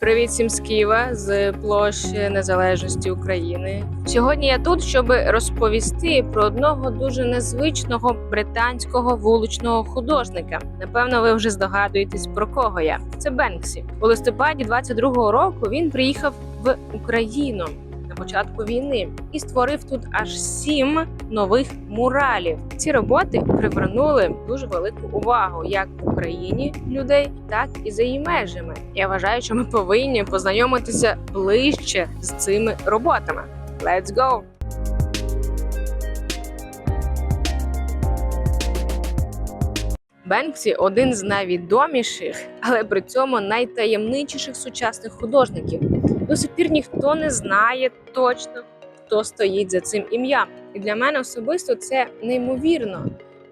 Привіт всім з Києва з площі Незалежності України. Сьогодні я тут, щоб розповісти про одного дуже незвичного британського вуличного художника. Напевно, ви вже здогадуєтесь про кого я. Це Бенксі. У листопаді 22-го року він приїхав в Україну початку війни і створив тут аж сім нових муралів. Ці роботи привернули дуже велику увагу як в Україні людей, так і за її межами. Я вважаю, що ми повинні познайомитися ближче з цими роботами. Let's go! Бенксі один з найвідоміших, але при цьому найтаємничіших сучасних художників. До сих пір ніхто не знає точно, хто стоїть за цим ім'ям. І для мене особисто це неймовірно,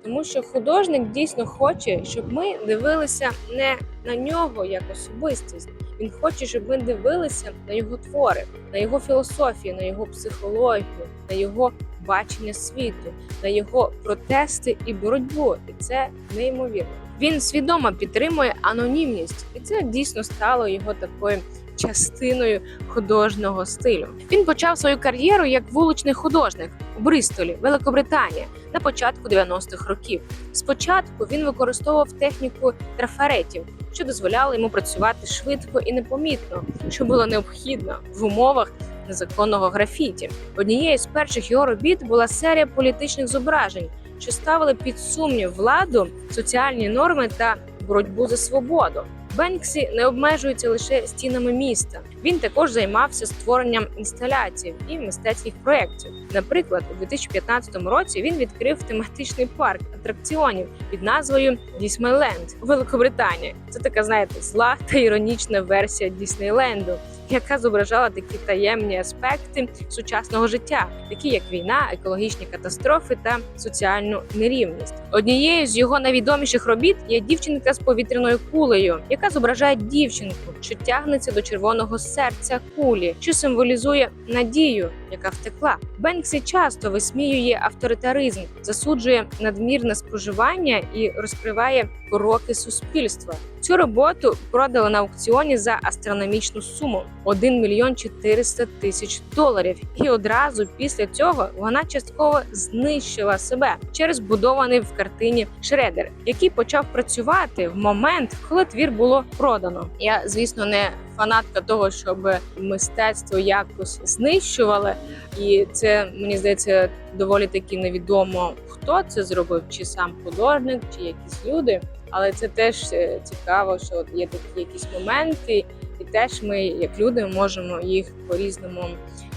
тому що художник дійсно хоче, щоб ми дивилися не на нього як особистість. Він хоче, щоб ми дивилися на його твори, на його філософію, на його психологію, на його бачення світу, на його протести і боротьбу. І це неймовірно. Він свідомо підтримує анонімність, і це дійсно стало його такою частиною художнього стилю. Він почав свою кар'єру як вуличний художник у Бристолі, Великобританія, на початку 90-х років. Спочатку він використовував техніку трафаретів, що дозволяло йому працювати швидко і непомітно, що було необхідно в умовах незаконного графіті. Однією з перших його робіт була серія політичних зображень, що ставили під сумнів владу, соціальні норми та боротьбу за свободу. Бенксі не обмежується лише стінами міста. Він також займався створенням інсталяцій і мистецьких проєктів. Наприклад, у 2015 році він відкрив тематичний парк атракціонів під назвою Дісмейленд у Великобританії. Це така, знаєте, зла та іронічна версія Діснейленду, яка зображала такі таємні аспекти сучасного життя, такі як війна, екологічні катастрофи та соціальну нерівність. Однією з його найвідоміших робіт є дівчинка з повітряною кулею, яка зображає дівчинку, що тягнеться до червоного серця кулі, що символізує надію, яка втекла. Бенксі часто висміює авторитаризм, засуджує надмірне споживання і розкриває пороки суспільства. Цю роботу продали на аукціоні за астрономічну суму 1 мільйон 400 тисяч доларів. І одразу після цього вона частково знищила себе через будований в картині шредер, який почав працювати в момент, коли твір було продано. Я, звісно, не фанатка того, щоб мистецтво якось знищували, і це мені здається доволі таки невідомо, хто це зробив, чи сам художник, чи якісь люди. Але це теж е, цікаво, що є такі якісь моменти, і теж ми, як люди, можемо їх по-різному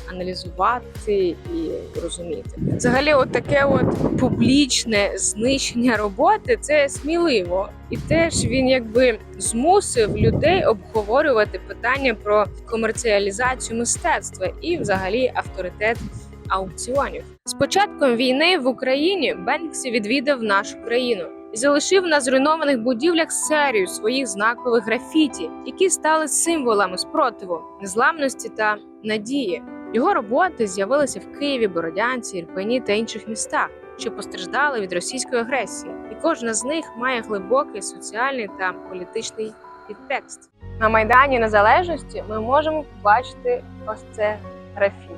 аналізувати і розуміти. Взагалі, от таке от публічне знищення роботи це сміливо, і теж він якби змусив людей обговорювати питання про комерціалізацію мистецтва і, взагалі, авторитет аукціонів. З початком війни в Україні Бенксі відвідав нашу країну і залишив на зруйнованих будівлях серію своїх знакових графіті, які стали символами спротиву, незламності та надії. Його роботи з'явилися в Києві, Бородянці, Ірпені та інших містах, що постраждали від російської агресії, і кожна з них має глибокий соціальний та політичний підтекст. На майдані Незалежності ми можемо побачити ось це графіті.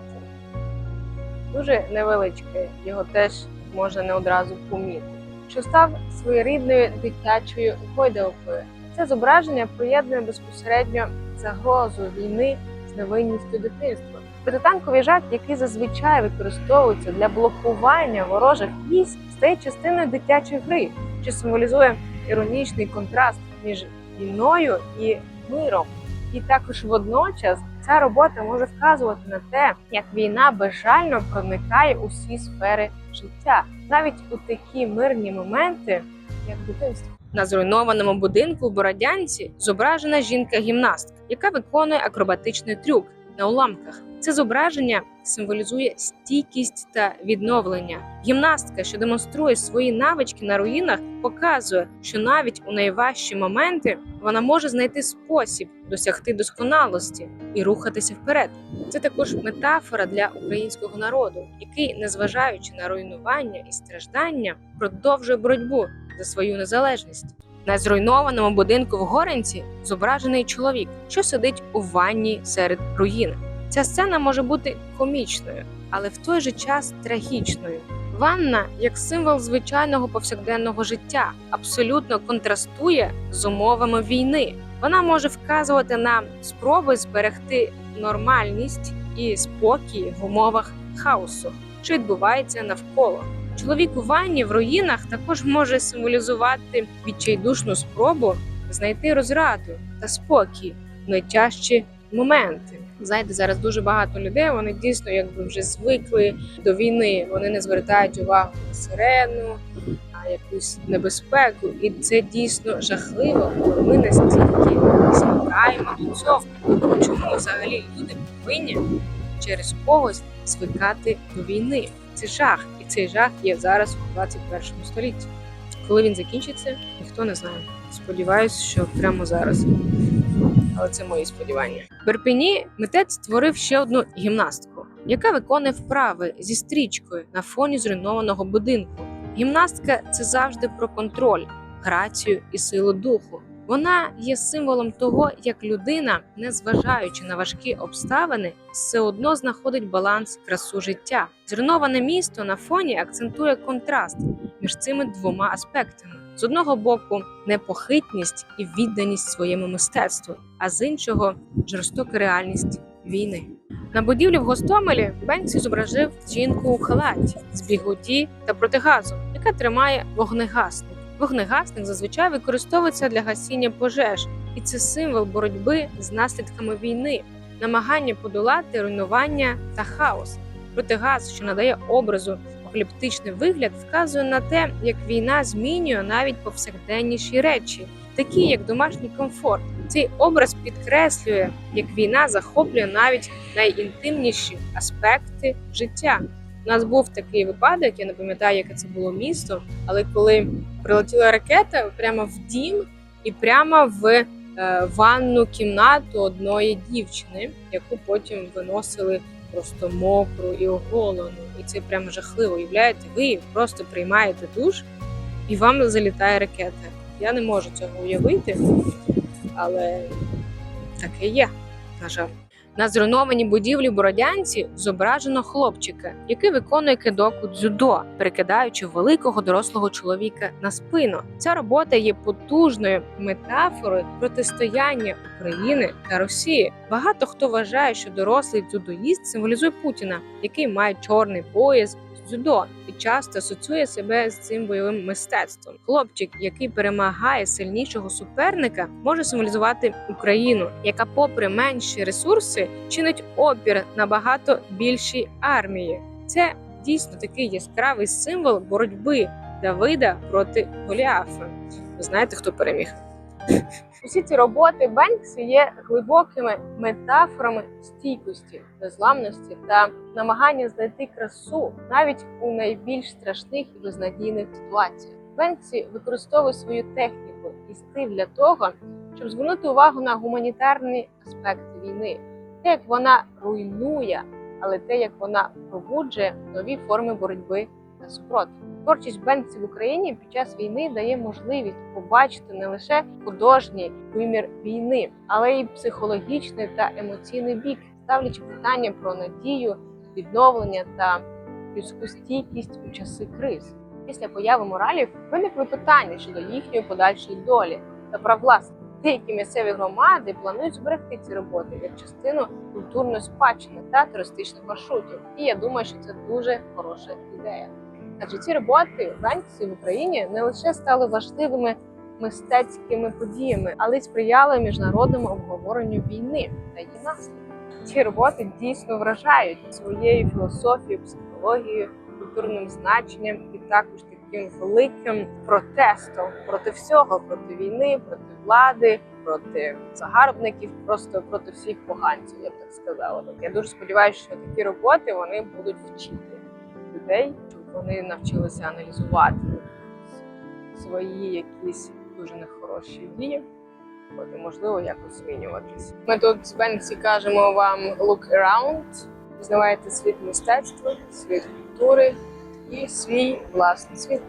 Дуже невеличке, його теж можна не одразу помітити що став своєрідною дитячою гойдалкою. Це зображення поєднує безпосередньо загрозу війни з невинністю дитинства. Протитанковий жак, який зазвичай використовується для блокування ворожих військ, стає частиною дитячої гри, що символізує іронічний контраст між війною і миром. І також водночас ця робота може вказувати на те, як війна безжально проникає у всі сфери життя, навіть у такі мирні моменти, як дитинство. На зруйнованому будинку в Бородянці зображена жінка-гімнастка, яка виконує акробатичний трюк на уламках. Це зображення символізує стійкість та відновлення. Гімнастка, що демонструє свої навички на руїнах, показує, що навіть у найважчі моменти вона може знайти спосіб досягти досконалості і рухатися вперед. Це також метафора для українського народу, який, незважаючи на руйнування і страждання, продовжує боротьбу за свою незалежність. На зруйнованому будинку в Горенці зображений чоловік, що сидить у ванні серед руїн. Ця сцена може бути комічною, але в той же час трагічною. Ванна, як символ звичайного повсякденного життя, абсолютно контрастує з умовами війни. Вона може вказувати на спроби зберегти нормальність і спокій в умовах хаосу, що відбувається навколо. Чоловік у ванні в руїнах також може символізувати відчайдушну спробу знайти розраду та спокій в найтяжчі моменти. Знаєте, зараз дуже багато людей. Вони дійсно якби вже звикли до війни. Вони не звертають увагу на сирену, на якусь небезпеку, і це дійсно жахливо, коли ми настільки звикаємо до цього. Чому взагалі люди повинні через когось звикати до війни? Це жах, і цей жах є зараз у 21 столітті. Коли він закінчиться, ніхто не знає. Сподіваюсь, що прямо зараз. Але це мої сподівання. В Берпені митець створив ще одну гімнастку, яка виконує вправи зі стрічкою на фоні зруйнованого будинку. Гімнастка це завжди про контроль, грацію і силу духу. Вона є символом того, як людина, незважаючи на важкі обставини, все одно знаходить баланс красу життя. Зруйноване місто на фоні акцентує контраст між цими двома аспектами: з одного боку, непохитність і відданість своєму мистецтву, а з іншого жорстока реальність війни. На будівлі в Гостомелі Бенксі зображив жінку у халаті з бігуді та протигазу, яка тримає вогнегасник. Вогнегасник зазвичай використовується для гасіння пожеж, і це символ боротьби з наслідками війни, намагання подолати руйнування та хаос. Протигаз, що надає образу апокаліптичний вигляд, вказує на те, як війна змінює навіть повсякденніші речі, такі як домашній комфорт. Цей образ підкреслює, як війна захоплює навіть найінтимніші аспекти життя. У нас був такий випадок, я не пам'ятаю, яке це було місто, але коли прилетіла ракета прямо в дім і прямо в е, ванну кімнату одної дівчини, яку потім виносили просто мокру і оголену. І це прямо жахливо. Уявляєте, ви просто приймаєте душ і вам залітає ракета. Я не можу цього уявити, але таке є, на жаль. На зруйнованій будівлі Бородянці зображено хлопчика, який виконує кидоку дзюдо, перекидаючи великого дорослого чоловіка на спину. Ця робота є потужною метафорою протистояння України та Росії. Багато хто вважає, що дорослий дзюдоїст символізує Путіна, який має чорний пояс дзюдо і часто асоціює себе з цим бойовим мистецтвом. Хлопчик, який перемагає сильнішого суперника, може символізувати Україну, яка, попри менші ресурси, чинить опір набагато більшій армії. Це дійсно такий яскравий символ боротьби Давида проти Голіафа. Ви знаєте, хто переміг? Усі ці роботи Бенксі є глибокими метафорами стійкості, незламності та намагання знайти красу навіть у найбільш страшних і безнадійних ситуаціях. Бенксі використовує свою техніку і стиль для того, щоб звернути увагу на гуманітарні аспекти війни, те, як вона руйнує, але те, як вона пробуджує нові форми боротьби та спротиву. Творчість Бенксі в Україні під час війни дає можливість побачити не лише художній вимір війни, але й психологічний та емоційний бік, ставлячи питання про надію, відновлення та людську стійкість у часи криз. Після появи моралів виникли питання щодо їхньої подальшої долі та прав власних. Деякі місцеві громади планують зберегти ці роботи як частину культурної спадщини та туристичних маршрутів. І я думаю, що це дуже хороша ідея. Адже ці роботи Бенксі в Україні не лише стали важливими мистецькими подіями, але й сприяли міжнародному обговоренню війни та її наслідків. Ці роботи дійсно вражають своєю філософією, психологією, культурним значенням і також таким великим протестом проти всього, проти війни, проти влади, проти загарбників, просто проти всіх поганців, я б так сказала. Я дуже сподіваюся, що такі роботи вони будуть вчити людей, вони навчилися аналізувати свої якісь дуже нехороші дії. І, можливо, якось змінюватися. Ми тут з Бенксі кажемо вам look around, пізнавайте світ мистецтва, світ культури і свій власний світ.